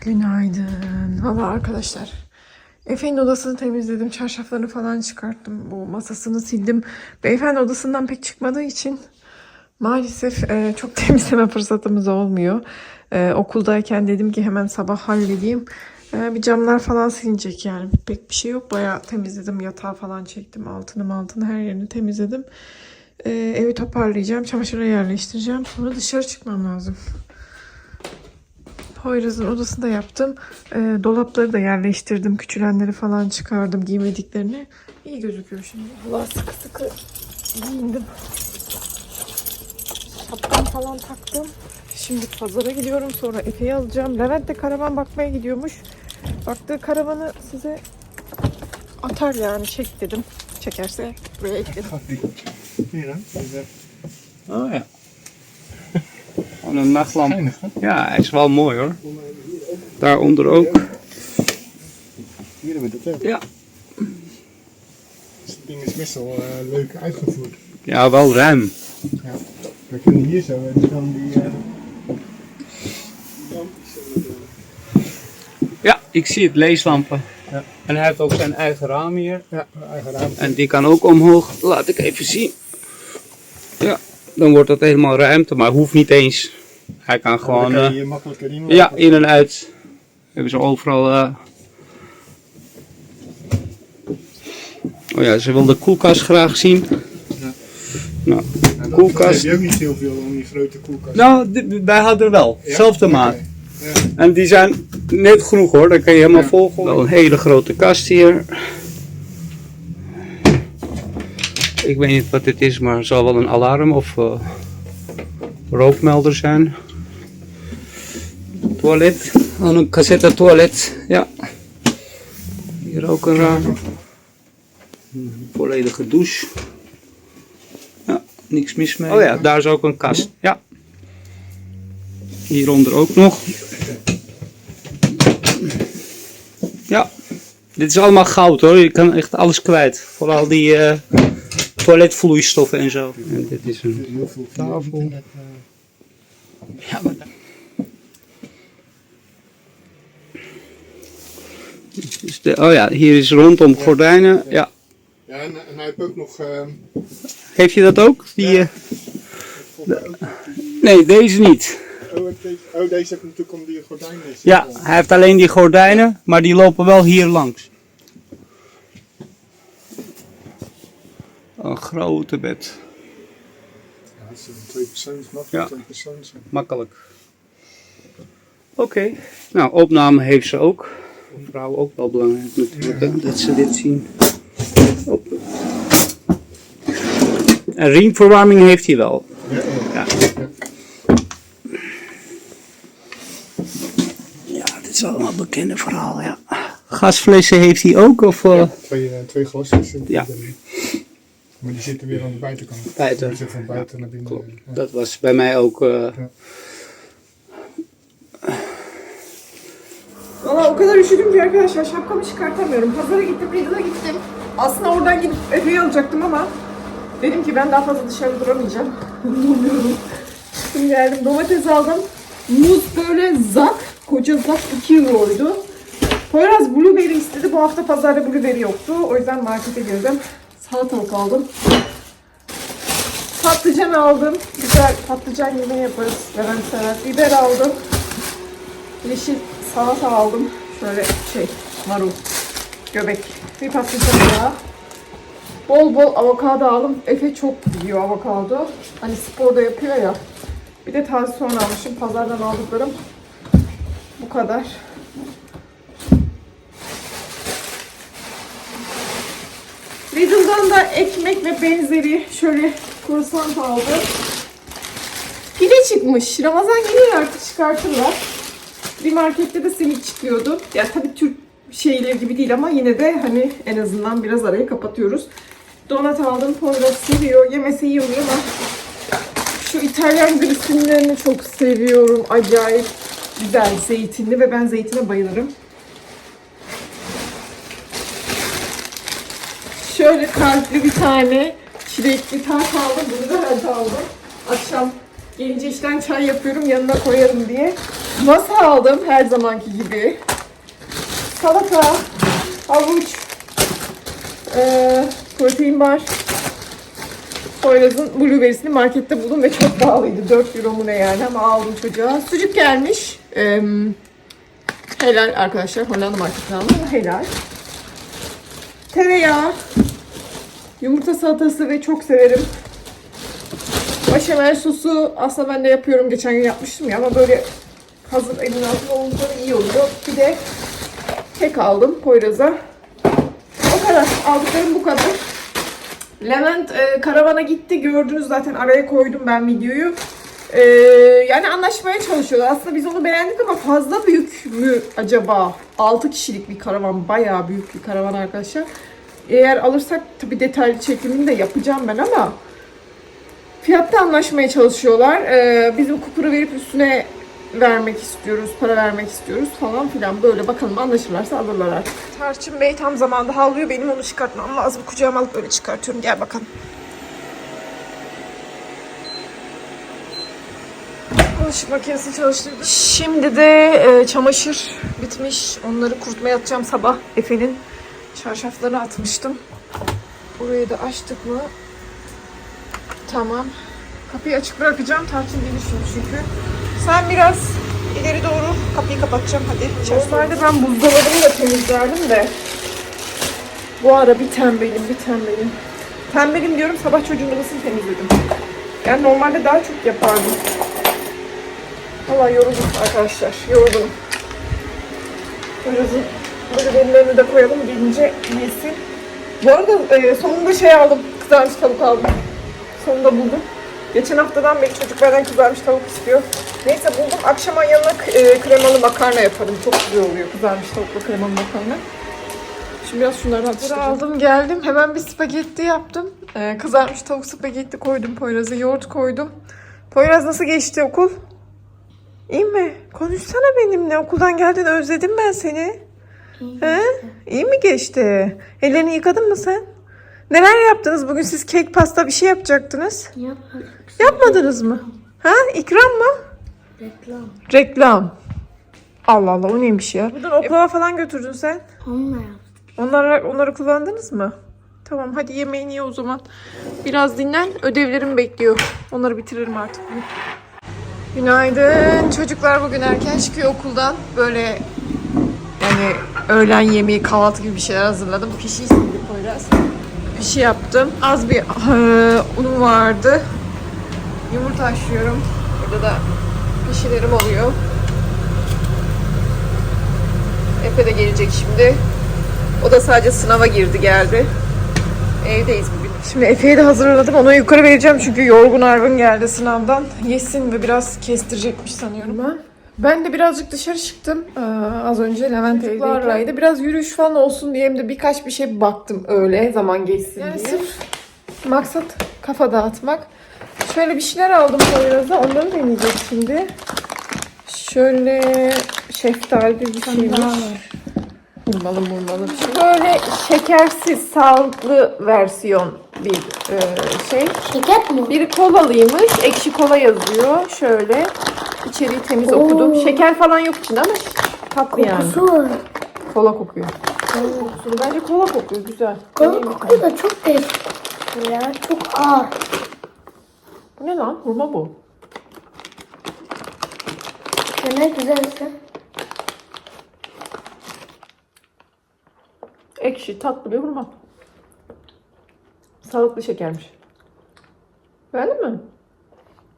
Günaydın. Valla arkadaşlar. Efe'nin odasını temizledim. Çarşaflarını falan çıkarttım. Bu masasını sildim. Beyefendi odasından pek çıkmadığı için maalesef e, çok temizleme fırsatımız olmuyor. E, okuldayken dedim ki hemen sabah halledeyim. E, bir camlar falan silinecek yani. Pek bir şey yok. Bayağı temizledim. Yatağı falan çektim. Altını altını her yerini temizledim. E, evi toparlayacağım. Çamaşıra yerleştireceğim. Sonra dışarı çıkmam lazım. Poyraz'ın odasında yaptım. Ee, dolapları da yerleştirdim. Küçülenleri falan çıkardım giymediklerini. İyi gözüküyor şimdi. Allah sıkı sıkı giyindim. Şapkamı falan taktım. Şimdi pazara gidiyorum. Sonra Efe'yi alacağım. Levent de karavan bakmaya gidiyormuş. Baktığı karavanı size atar yani. Çek dedim. Çekerse buraya ekledim. Dan. Deze- Oh ja. Gewoon een nachtlamp. Geinig? Ja, hij is wel mooi hoor. Daaronder ook. Hier hebben we dat ook. Ja. Dus het ding is best wel eh, leuk uitgevoerd. Ja, wel ruim. Ja. We kunnen hier zo en dan die. eh, Ja, ik zie het, leeslampen. Ja. En hij heeft ook zijn eigen raam hier. Ja, eigen raam. En die kan ook omhoog. Laat ik even zien. Ja, dan wordt dat helemaal ruimte, maar hoeft niet eens. Hij kan gewoon... kan je eh, erin ja, in en uit. Hebben ze overal... eh. Oh ja, ze wil de koelkast graag zien. Ja. Nou, dat- koelkast. Heb je ook niet heel veel om die grote koelkast. Nou, wij hadden er wel. Ja? Zelfde maat. Ja. En die zijn net genoeg hoor, dan kan je helemaal Ja. volgen. Wel een hele grote kast hier. Ik weet niet wat dit is, maar het zal wel een alarm of eh, rookmelder zijn. Toilet. Oh, een cassette toilet. Ja. Hier ook een raam. Een volledige douche. Ja, niks mis mee. Oh ja, daar is ook een kast. Ja. Hieronder ook nog. Ja, dit is allemaal goud hoor. Je kan echt alles kwijt. Vooral die eh, toiletvloeistoffen en zo. En dit is een Heel veel tafel. Ja, maar... Dus de, oh ja, hier is rondom gordijnen. Ja. ja, en, en hij heeft ook nog. ehm, Heeft je dat ook? Die, Ja. eh, nee, deze niet. oh, deze, oh, deze heeft natuurlijk om die gordijnen. Ja, hij heeft alleen die gordijnen, maar die lopen wel hier langs. Een grote bed. Ja, het is een twee persoons, makkelijk Ja. twee persoons. Makkelijk. Oké. Nou, opname heeft ze ook. Voor vrouwen ook wel belangrijk natuurlijk, hè, dat ze dit zien. Op. En riemverwarming heeft hij wel. Ja, ja. Ja. Ja, dit is allemaal een bekende verhaal, ja. Gasflessen heeft hij ook, of... eh, Twee, eh, twee glasjes. zitten Ja. erin. Maar die zitten weer aan de buitenkant. Buiten. Die zitten van buiten naar binnen. Klopt. Ja. Dat was bij mij ook... eh, Valla o kadar üşüdüm ki arkadaşlar şapkamı çıkartamıyorum. Pazara gittim, Lidl'a gittim. Aslında oradan gidip Efe'yi alacaktım ama dedim ki ben daha fazla dışarıda duramayacağım. Durmuyorum. Çıktım geldim domates aldım. Muz böyle zak, koca zak 2 euroydu. Poyraz blueberry istedi. Bu hafta pazarda blueberry yoktu. O yüzden markete girdim. Salatalık aldım. Patlıcan aldım. Güzel patlıcan yemeği yaparız. Levent sever. Biber aldım. Yeşil salata aldım. Şöyle şey, marul, göbek, bir patlıcan daha. Bol bol avokado aldım. Efe çok yiyor avokado. Hani sporda yapıyor ya. Bir de taze soğan almışım. Pazardan aldıklarım bu kadar. Lidl'dan da ekmek ve benzeri şöyle kruvasan aldım. Pide çıkmış. Ramazan geliyor artık çıkartırlar. Bir markette de simit çıkıyordu. Ya tabii Türk şeyleri gibi değil ama yine de hani en azından biraz arayı kapatıyoruz. Donat aldım. Poyraz seviyor. Yemese iyi oluyor ama şu İtalyan grisinlerini çok seviyorum. Acayip güzel zeytinli ve ben zeytine bayılırım. Şöyle kalpli bir tane çilekli tart aldım. Bunu da aldım. Akşam gelince işten çay yapıyorum yanına koyarım diye. Masa aldım her zamanki gibi. Salata, havuç, eee, protein bar. Poyraz'ın blueberry'sini markette buldum ve çok pahalıydı. 4 euro mu ne yani ama aldım çocuğa. Sucuk gelmiş. Eee, helal arkadaşlar. Hollanda marketten aldım helal. Tereyağı, yumurta salatası ve çok severim. Başamel sosu aslında ben de yapıyorum. Geçen gün yapmıştım ya ama böyle hazır elin altında olunca iyi oluyor. Bir de kek aldım Poyraz'a. O kadar. Aldıklarım bu kadar. Levent e, karavana gitti. Gördünüz zaten araya koydum ben videoyu. E, yani anlaşmaya çalışıyorlar. Aslında biz onu beğendik ama fazla büyük mü acaba? 6 kişilik bir karavan. Bayağı büyük bir karavan arkadaşlar. Eğer alırsak tabii detaylı çekimini de yapacağım ben ama fiyatta anlaşmaya çalışıyorlar. Ee, bizim kupuru verip üstüne vermek istiyoruz, para vermek istiyoruz falan filan. Böyle bakalım anlaşırlarsa alırlar artık. Tarçın Bey tam zamanda havlıyor. Benim onu çıkartmam lazım. Kucağıma alıp böyle çıkartıyorum. Gel bakalım. Bulaşık makinesi çalıştırdım. Şimdi de e, çamaşır bitmiş. Onları kurutmaya atacağım sabah. Efe'nin çarşaflarını atmıştım. Burayı da açtık mı? Tamam. Kapıyı açık bırakacağım. Tarçın gelir şimdi çünkü. Sen biraz ileri doğru kapıyı kapatacağım. Hadi. Normalde ben buzdolabını da temizlerdim de. Bu ara bir tembelim, bir tembelim. Tembelim diyorum sabah çocuğun odasını temizledim. Yani normalde daha çok yapardım. Valla yoruldum arkadaşlar. Yoruldum. Birazın böyle benimlerini de koyalım gelince yesin. Bu arada e, sonunda şey aldım. Kızarmış tavuk aldım. Sonunda buldum. Geçen haftadan beri çocuk benden kızarmış tavuk istiyor. Neyse buldum. Akşama yanına e, kremalı makarna yaparım. Çok güzel oluyor kızarmış tavukla kremalı makarna. Şimdi biraz şunları atıştıracağım. aldım geldim. Hemen bir spagetti yaptım. E, kızarmış tavuk spagetti koydum Poyraz'a. Yoğurt koydum. Poyraz nasıl geçti okul? İyi mi? Konuşsana benimle. Okuldan geldin özledim ben seni. He? İyi mi geçti? Ellerini yıkadın mı sen? Neler yaptınız bugün? Siz kek, pasta bir şey yapacaktınız. Yapmadık. Yapmadınız mı? Ha? İkram mı? Reklam. Reklam. Allah Allah o neymiş ya? Buradan okula falan götürdün sen. Onunla yaptık. Onları, onları kullandınız mı? Tamam hadi yemeğini ye o zaman. Biraz dinlen. Ödevlerim bekliyor. Onları bitiririm artık. Günaydın. Çocuklar bugün erken çıkıyor okuldan. Böyle yani öğlen yemeği, kahvaltı gibi bir şeyler hazırladım. Pişi istedi Poyraz. Pişi yaptım. Az bir unum vardı. Yumurta haşlıyorum. Burada da pişilerim oluyor. Efe de gelecek şimdi. O da sadece sınava girdi geldi. Evdeyiz bugün. Şimdi Efe'yi de hazırladım. Onu yukarı vereceğim çünkü yorgun argın geldi sınavdan. Yesin ve biraz kestirecekmiş sanıyorum ben. Ben de birazcık dışarı çıktım. Ee, az önce Levent evdeyken. Biraz yürüyüş falan olsun diye hem de birkaç bir şey baktım öyle zaman geçsin diye. Sırf maksat kafa dağıtmak. Şöyle bir şeyler aldım Poyraz'a. Onları deneyecek şimdi. Şöyle şeftali bir şeymiş. Vurmalı vurmalı bir şey. Böyle şekersiz, sağlıklı versiyon bir e, şey. Şeker mi? Biri kolalıymış. Ekşi kola yazıyor. Şöyle. İçeriği temiz Oo. okudum. Şeker falan yok içinde ama tatlı yani. Kokusu. Kola kokuyor. Kokusunu bence kola kokuyor. Güzel. Kola kokuyor da çok değişik. Ya çok ağır. Bu ne lan? Hurma bu. Ya ne güzelse. Ekşi, tatlı bir hurma. Sağlıklı şekermiş. Beğendin mi?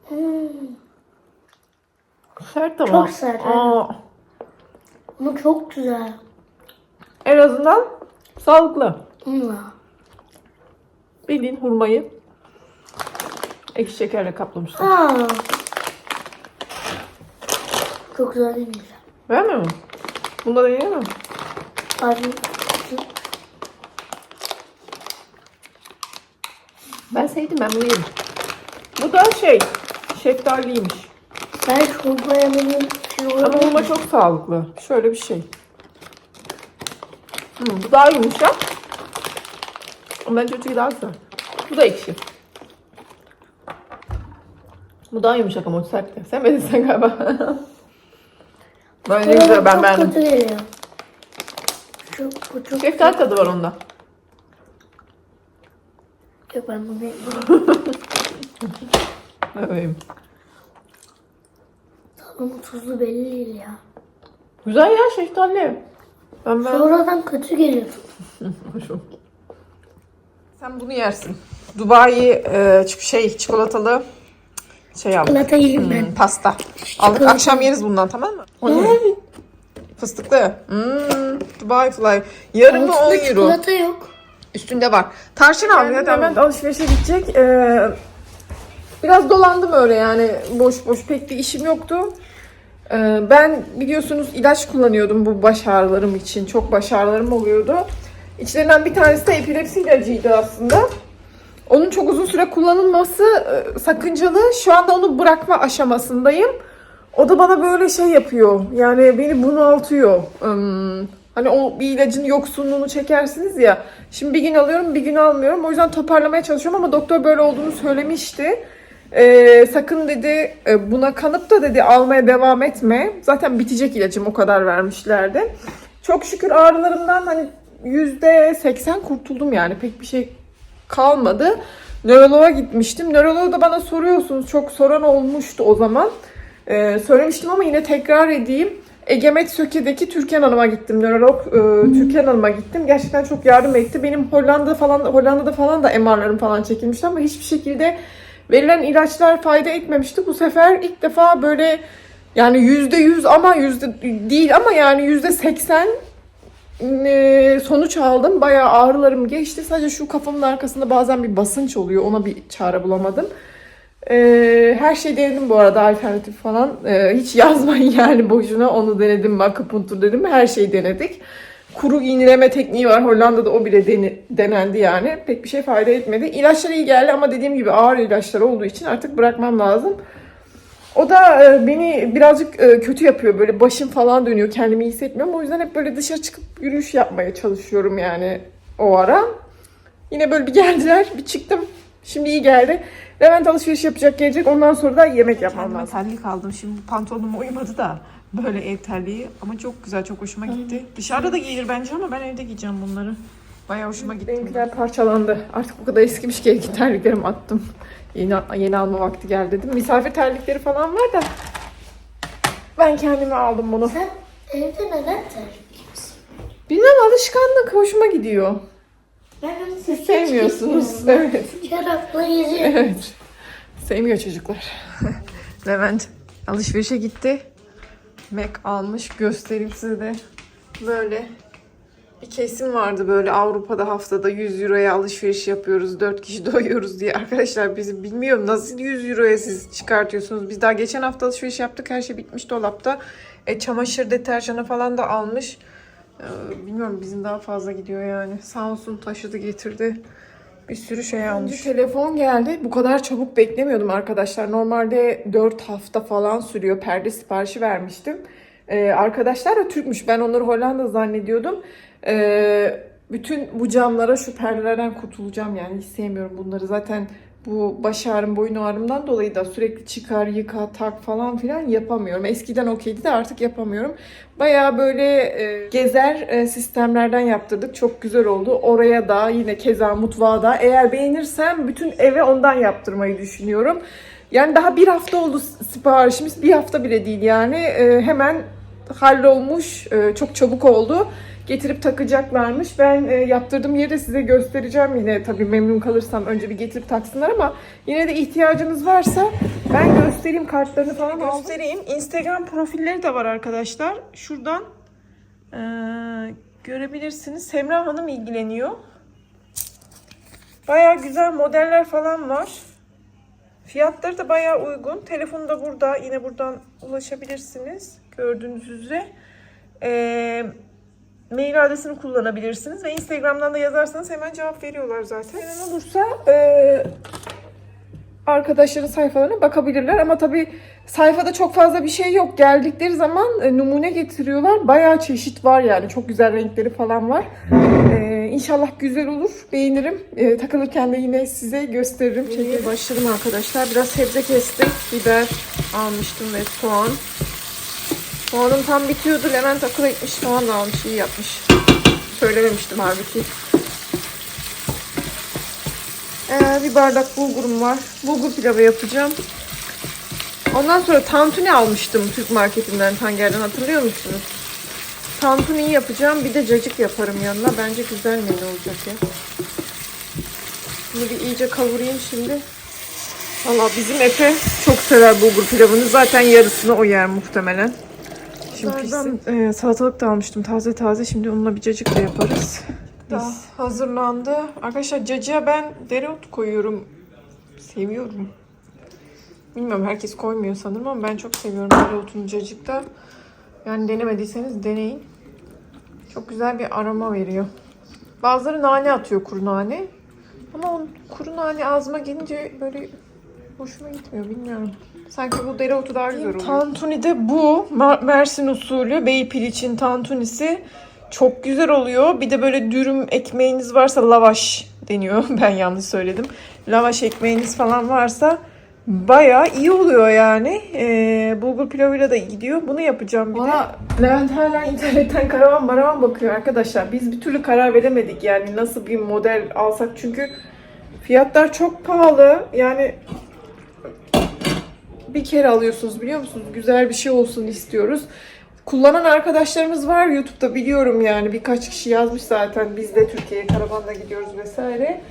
Hmm. Sert ama. Çok sert, Aa, Ama çok güzel. en azından sağlıklı. Onunla. Bildiğin hurmayı ekşi şekerle kaplamışlar. Aa. Çok güzel değil mi? Beğenmiyor musun? Bunda da yiyemem. Abi. Ben sevdim ben bunu yerim. Bu da şey şeftaliymiş. Ben çorba yemeğim. Ama hurma çok sağlıklı. Şöyle bir şey. Hmm, bu daha yumuşak. Bence öteki daha güzel. Bu da ekşi. Bu daha yumuşak ama o sert. Sen beğendin sen galiba. Ne güzel ben çok beğendim. kötü geliyor. Çok, bu çok Şeftali tadı var onda. Yok ben bunu yemem. Evet. Tadının tuzu belli değil ya. Güzel ya şeftali. Ben ben. Sonradan kötü geliyor. Sen bunu yersin. Dubai e, şey çikolatalı şey al. Çikolata yiyeyim ben. Hmm, pasta. Aldık akşam yeriz bundan tamam mı? O ne? Fıstıklı. Hmm, Dubai Fly. Yarımı 10 Altında euro. çikolata yok. Üstünde var. Tarçın aldı. Yani hemen alışverişe gidecek. Ee, biraz dolandım öyle yani. Boş boş pek bir işim yoktu. Ee, ben biliyorsunuz ilaç kullanıyordum bu baş ağrılarım için. Çok baş ağrılarım oluyordu. İçlerinden bir tanesi de epilepsi ilacıydı aslında. Onun çok uzun süre kullanılması e, sakıncalı. Şu anda onu bırakma aşamasındayım. O da bana böyle şey yapıyor. Yani beni bunaltıyor. Hani o bir ilacın yoksunluğunu çekersiniz ya. Şimdi bir gün alıyorum bir gün almıyorum. O yüzden toparlamaya çalışıyorum ama doktor böyle olduğunu söylemişti. Ee, sakın dedi e, buna kanıp da dedi almaya devam etme. Zaten bitecek ilacım o kadar vermişlerdi. Çok şükür ağrılarımdan hani yüzde seksen kurtuldum yani pek bir şey kalmadı. Nöroloğa gitmiştim. Nöroloğu da bana soruyorsunuz. Çok soran olmuştu o zaman. Ee, söylemiştim ama yine tekrar edeyim. Egemet Söke'deki Türkan Hanım'a gittim. Nörolog e, Türkan Hanım'a gittim. Gerçekten çok yardım etti. Benim Hollanda falan Hollanda'da falan da MR'larım falan çekilmişti ama hiçbir şekilde verilen ilaçlar fayda etmemişti. Bu sefer ilk defa böyle yani yüzde yüz ama yüzde değil ama yani yüzde seksen e, sonuç aldım. Bayağı ağrılarım geçti. Sadece şu kafamın arkasında bazen bir basınç oluyor. Ona bir çare bulamadım. E, her şey denedim bu arada alternatif falan. E, hiç yazmayın yani boşuna. Onu denedim. Akupunktur dedim. Her şeyi denedik. Kuru iğneleme tekniği var. Hollanda'da o bile deni- denendi yani. Pek bir şey fayda etmedi. İlaçlar iyi geldi ama dediğim gibi ağır ilaçlar olduğu için artık bırakmam lazım. O da e, beni birazcık e, kötü yapıyor. Böyle başım falan dönüyor. Kendimi iyi hissetmiyorum. O yüzden hep böyle dışarı çıkıp yürüyüş yapmaya çalışıyorum yani o ara. Yine böyle bir geldiler. Bir çıktım. Şimdi iyi geldi. Levent alışveriş yapacak gelecek. Ondan sonra da yemek yapmam lazım. terlik aldım. Şimdi pantolonuma uymadı da. Böyle ev terliği. Ama çok güzel. Çok hoşuma gitti. Dışarıda da giyilir bence ama ben evde giyeceğim bunları. Bayağı hoşuma gitti. Benimkiler parçalandı. Artık bu kadar eskimiş ki eski terliklerimi attım. Yeni, yeni alma vakti geldi dedim. Misafir terlikleri falan var da ben kendime aldım bunu. Sen evde neden terlik Bilmem alışkanlık hoşuma gidiyor. Ben onu Siz sevmiyorsunuz. Evet. Geziyorum. Evet. Sevmiyor çocuklar. Levent alışverişe gitti. Mac almış. Göstereyim size de. Böyle bir kesim vardı böyle Avrupa'da haftada 100 euroya alışveriş yapıyoruz. 4 kişi doyuyoruz diye. Arkadaşlar bizi bilmiyorum nasıl 100 euroya siz çıkartıyorsunuz. Biz daha geçen hafta alışveriş yaptık. Her şey bitmiş dolapta. E, çamaşır deterjanı falan da almış. Ee, bilmiyorum bizim daha fazla gidiyor yani. Sağ olsun taşıdı getirdi. Bir sürü şey almış. telefon geldi. Bu kadar çabuk beklemiyordum arkadaşlar. Normalde 4 hafta falan sürüyor. Perde siparişi vermiştim. Ee, arkadaşlar da Türkmüş. Ben onları Hollanda zannediyordum. Ee, bütün bu camlara şu perdelerden kurtulacağım yani. Hiç sevmiyorum bunları. Zaten bu baş ağrım, boyun ağrımdan dolayı da sürekli çıkar, yıka, tak falan filan yapamıyorum. Eskiden okeydi de artık yapamıyorum. Bayağı böyle e, gezer e, sistemlerden yaptırdık. Çok güzel oldu. Oraya da yine keza mutfağa da. Eğer beğenirsem bütün eve ondan yaptırmayı düşünüyorum. Yani daha bir hafta oldu siparişimiz. Bir hafta bile değil yani. E, hemen hallolmuş. E, çok çabuk oldu. Getirip takacaklarmış. Ben e, yaptırdığım yeri de size göstereceğim yine. Tabii memnun kalırsam önce bir getirip taksınlar ama yine de ihtiyacınız varsa ben göstereyim kartlarını falan göstereyim. Instagram profilleri de var arkadaşlar. Şuradan e, görebilirsiniz. Semra Hanım ilgileniyor. Baya güzel modeller falan var. Fiyatları da baya uygun. Telefonu da burada. Yine buradan ulaşabilirsiniz. Gördüğünüz üzere. Eee mail adresini kullanabilirsiniz ve Instagram'dan da yazarsanız hemen cevap veriyorlar zaten. Senin olursa e, arkadaşların sayfalarına bakabilirler ama tabii sayfada çok fazla bir şey yok. Geldikleri zaman e, numune getiriyorlar. Bayağı çeşit var yani. Çok güzel renkleri falan var. E, inşallah güzel olur. Beğenirim. E, takılırken de yine size gösteririm. Çekmeye başladım arkadaşlar. Biraz sebze kestim. Biber almıştım ve soğan. Puanım tam bitiyordu. Levent akıl etmiş. Soğan almış. iyi yapmış. Söylememiştim halbuki. Ee, bir bardak bulgurum var. Bulgur pilavı yapacağım. Ondan sonra tantuni almıştım Türk marketinden, Tanger'den hatırlıyor musunuz? Tantuniyi yapacağım. Bir de cacık yaparım yanına. Bence güzel menü olacak ya. Bunu bir iyice kavurayım şimdi. Valla bizim Efe çok sever bulgur pilavını. Zaten yarısını o yer muhtemelen. Pişsin. E, salatalık da almıştım taze taze. Şimdi onunla bir cacık da yaparız. Da hazırlandı. Arkadaşlar cacığa ben dereotu koyuyorum. Seviyorum. Bilmiyorum herkes koymuyor sanırım ama ben çok seviyorum dereotunu cacıkta. Yani denemediyseniz deneyin. Çok güzel bir aroma veriyor. Bazıları nane atıyor kuru nane. Ama o kuru nane ağzıma gelince böyle hoşuma gitmiyor bilmiyorum. Sanki bu dereotu daha güzel oluyor. Tantuni de bu. Mersin usulü bey piliçin tantunisi. Çok güzel oluyor. Bir de böyle dürüm ekmeğiniz varsa lavaş deniyor. Ben yanlış söyledim. Lavaş ekmeğiniz falan varsa bayağı iyi oluyor yani. Ee, bulgur pilavıyla da gidiyor. Bunu yapacağım bir de. Levent hala internetten karavan maravan bakıyor arkadaşlar. Biz bir türlü karar veremedik yani nasıl bir model alsak. Çünkü fiyatlar çok pahalı. Yani bir kere alıyorsunuz biliyor musunuz? Güzel bir şey olsun istiyoruz. Kullanan arkadaşlarımız var YouTube'da biliyorum yani birkaç kişi yazmış zaten biz de Türkiye'ye karavanla gidiyoruz vesaire.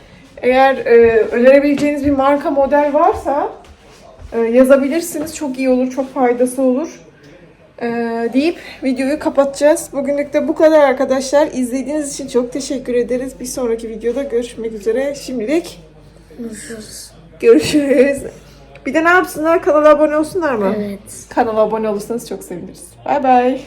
Eğer e, önerebileceğiniz bir marka model varsa e, yazabilirsiniz. Çok iyi olur, çok faydası olur. E, deyip videoyu kapatacağız. Bugünlük de bu kadar arkadaşlar. İzlediğiniz için çok teşekkür ederiz. Bir sonraki videoda görüşmek üzere. Şimdilik Görüşürüz. görüşürüz. Bir de ne yapsınlar? Kanala abone olsunlar mı? Evet. Kanala abone olursanız çok seviniriz. Bay bay.